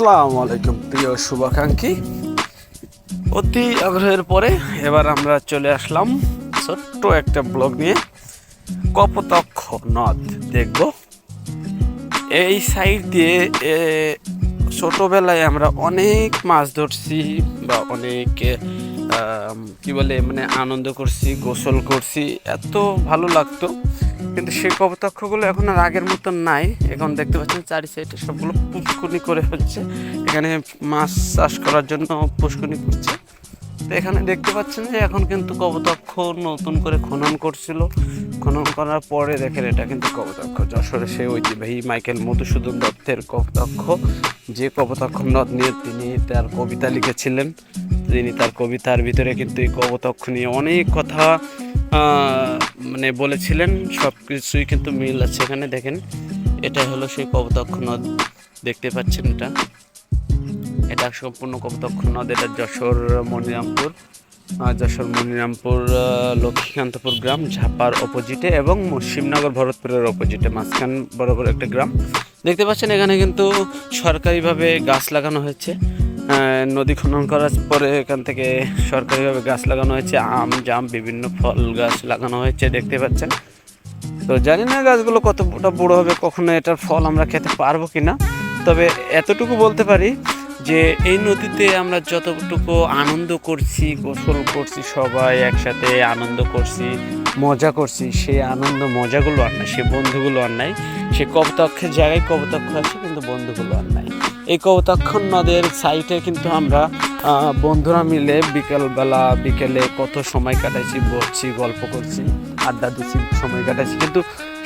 আসসালামু আলাইকুম, প্রিয় শুভাকাঙ্ক্ষী। অতি আগ্রহের পরে এবার আমরা চলে আসলাম ছোট্ট একটা ব্লগ নিয়ে। কপতক্ষ নদ দেখব। এই সাইড দিয়ে ছোটবেলায় আমরা অনেক মাছ ধরছি বা অনেক কি বলে মানে আনন্দ করছি, গোসল করছি, এত ভালো লাগতো। কিন্তু সেই কপতক্ষগুলো এখন আর আগের মতন নাই। এখন দেখতে পাচ্ছেন চারি সাইডে সবগুলো পুষ্কুনি করে হচ্ছে। এখানে মাছ চাষ করার জন্য পুষ্কুনি করছে। তো এখানে দেখতে পাচ্ছেন যে এখন কিন্তু কপতক্ষ নতুন করে খনন করছিল। খনন করার পরে দেখেন এটা কিন্তু কপতক্ষ যশোরে সেই ঐতিহ্যবাহী মাইকেল মধুসূদন দত্তের কপতক্ষ যে কপতক্ষ নদ নিয়ে তিনি তার কবিতা লিখেছিলেন, তিনি তার কবিতার ভিতরে কিন্তু এই কপতক্ষ নিয়ে অনেক কথা মানে বলেছিলেন সব কিছুই কিন্তু মিল আছে এখানে, দেখেন। এটা হলো সেই কপতক্ষ নদ, দেখতে পাচ্ছেন এটা। এটা সম্পূর্ণ কপতক্ষ নদ, এটা যশোর, মনিরামপুর। যশোর মনিরামপুর লক্ষ্মীকান্তপুর গ্রাম, ঝাপার অপোজিটে এবং শিবনগর ভরতপুরের অপোজিটে। মাঝখান বরাবর একটা গ্রাম। দেখতে পাচ্ছেন, এখানে কিন্তু সরকারিভাবে গাছ লাগানো হয়েছে। নদী খনন করার পরে এখান থেকে সরকারিভাবে গাছ লাগানো হয়েছে। আম, জাম, বিভিন্ন ফল গাছ লাগানো হয়েছে, দেখতে পাচ্ছেন। তো জানি না গাছগুলো কতটা বড় হবে, কখনো এটার ফল আমরা খেতে পারব কিনা। তবে এতটুকু বলতে পারি যে এই নদীতে আমরা যতটুকু আনন্দ করছি, গোসল করছি, সবাই একসাথে আনন্দ করছি, মজা করছি, সেই আনন্দ মজাগুলো আর নাই সে বন্ধুগুলো আর নাই সে কবতক্ষের জায়গায় কবতক্ষ আছে কিন্তু বন্ধুগুলো আর নাই। এই কবতক্ষ নদের সাইটে কিন্তু আমরা বন্ধুরা মিলে বিকেলবেলা, বিকেলে কত সময় কাটাইছি বসছি গল্প করছি, আড্ডা দিচ্ছি সময় কাটাচ্ছি কিন্তু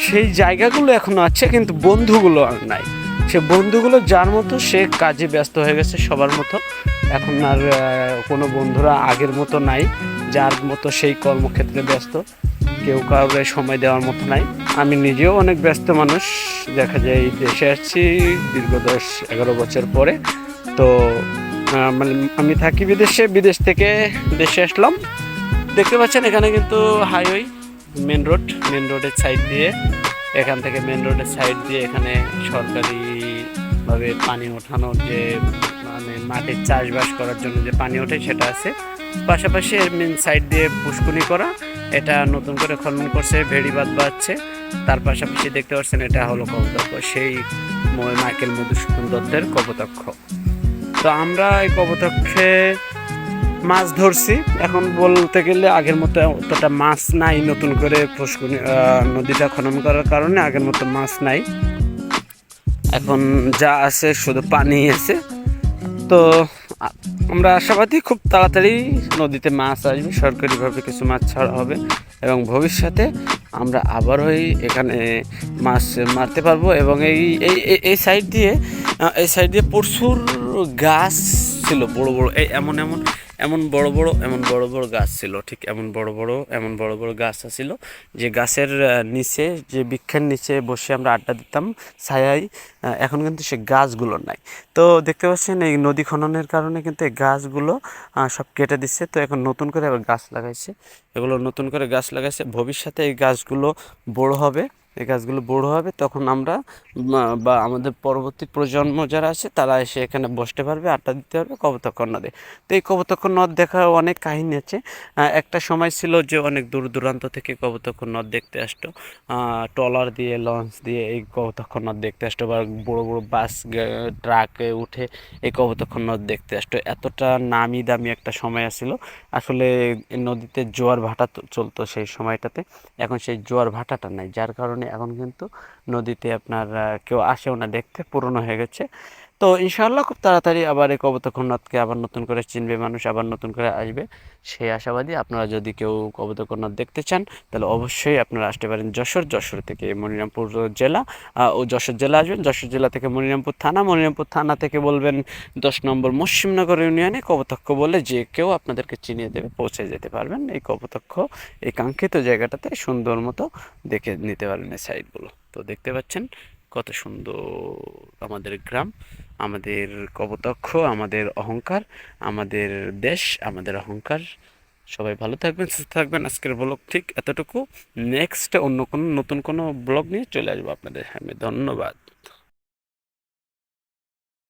সেই জায়গাগুলো এখনও আছে কিন্তু বন্ধুগুলো আর নাই। সে বন্ধুগুলো যার মতো, সে কাজে ব্যস্ত হয়ে গেছে সবার মতো। এখন আর কোনো বন্ধুরা আগের মতো নাই, যার মতো সেই কর্মক্ষেত্রে ব্যস্ত। কেউ কাউকে সময় দেওয়ার মতো নাই। আমি নিজেও অনেক ব্যস্ত মানুষ। দেখা যায় দেশে আসছি দীর্ঘ দশ এগারো বছর পরে। তো মানে আমি থাকি বিদেশে, বিদেশ থেকে দেশে আসলাম। দেখতে পাচ্ছেন এখানে কিন্তু হাইওয়ে মেন রোড মেন রোডের সাইড দিয়ে। এখান থেকে মেন রোডের সাইড দিয়ে এখানে সরকারিভাবে পানি ওঠানোর যে মানে মাটির চাষবাস করার জন্য যে পানি ওঠে সেটা আছে। পাশাপাশি এর মেন সাইড দিয়ে পুষ্কুনি করা, এটা নতুন করে খনন করছে, ভেড়ি ভেড়িবাদ বাঁধছে তার পাশাপাশি দেখতে পাচ্ছেন এটা হলো কপতক্ষ সেই মাইকেল মধুসূদন দত্তের কপতক্ষ তো আমরা এই কপতক্ষে মাছ ধরছি। এখন বলতে গেলে আগের মতো অতটা মাছ নাই নতুন করে পুষ্কুনি নদীটা খনন করার কারণে আগের মতো মাছ নাই। এখন যা আছে শুধু পানি আছে। তো আমরা আশাবাদী খুব তাড়াতাড়ি নদীতে মাছ আসবে, সরকারিভাবে কিছু মাছ ছাড়া হবে এবং ভবিষ্যতে আমরা আবারই এখানে মাছ মারতে পারব এবং এই- এই সাইড দিয়ে এই সাইড দিয়ে প্রচুর গাছ ছিল, বড় বড়, এই এমন এমন এমন বড় বড়, এমন বড় বড় গাছ ছিল, ঠিক এমন বড় বড়, এমন বড় বড় গাছ ছিল যে গাছের নিচে, যে বৃক্ষের নিচে বসে আমরা আড্ডা দিতাম ছায়াই এখন কিন্তু সে গাছগুলো নাই। তো দেখতে পাচ্ছেন এই নদী খননের কারণে কিন্তু এই গাছগুলো সব কেটে দিচ্ছে, তো এখন নতুন করে আবার গাছ লাগাইছে। এগুলো নতুন করে গাছ লাগাইছে, ভবিষ্যতে এই গাছগুলো বড় হবে। এই গাছগুলো বড় হবে, তখন আমরা বা আমাদের পরবর্তী প্রজন্ম যারা আছে, তারা এসে এখানে বসতে পারবে, আড্ডা দিতে পারবে কবতক্ষ নদে তো এই কবতক্ষ নদ দেখার অনেক কাহিনী আছে। একটা সময় ছিল যে অনেক দূর দূরান্ত থেকে কবতক্ষ নদ দেখতে আসতো। ট্রলার দিয়ে, লঞ্চ দিয়ে এই কবতক্ষ নদ দেখতে আসতো, বা বড় বড় বাস ট্রাকে উঠে এই কবতক্ষ নদ দেখতে আসতো। এতটা নামি দামি একটা সময় আসছিল আসলে নদীতে জোয়ার ভাটা চলতো সেই সময়টাতে। এখন সেই জোয়ার ভাটাটা নাই, যার কারণে এখন কিন্তু নদীতে আপনার কেউ আসেও না দেখতে পুরনো হয়ে গেছে। তো ইনশাআল্লাহ খুব তাড়াতাড়ি আবার এই কবতক্ষ নদকে আবার নতুন করে চিনবে মানুষ, আবার নতুন করে আসবে। সেই আশাবাদী আপনারা যদি কেউ কবতক্ষ নদ দেখতে চান, তাহলে অবশ্যই আপনারা আসতে পারেন যশোর যশোর থেকে মনিরামপুর জেলা। ও যশোর জেলা আসবেন, যশোর জেলা থেকে মনিরামপুর থানা মনিরামপুর থানা থেকে বলবেন দশ নম্বর মুসিমনগর ইউনিয়নে কবতক্ষ বলে যে কেউ আপনাদেরকে চিনিয়ে দেবে, পৌঁছে যেতে পারবেন। এই কবতক্ষ এই কাঙ্ক্ষিত জায়গাটাতে সুন্দর মতো দেখে নিতে পারবেন এই সাইডগুলো তো দেখতে পাচ্ছেন কত সুন্দর। আমাদের গ্রাম, আমাদের কবতক্ষ আমাদের অহংকার, আমাদের দেশ, আমাদের অহংকার। সবাই ভালো থাকবেন, সুস্থ থাকবেন। আজকের ব্লগ ঠিক এতটুকু। নেক্সট অন্য কোনো নতুন কোনো ব্লগ নিয়ে চলে আসব আপনাদের সামনে। ধন্যবাদ।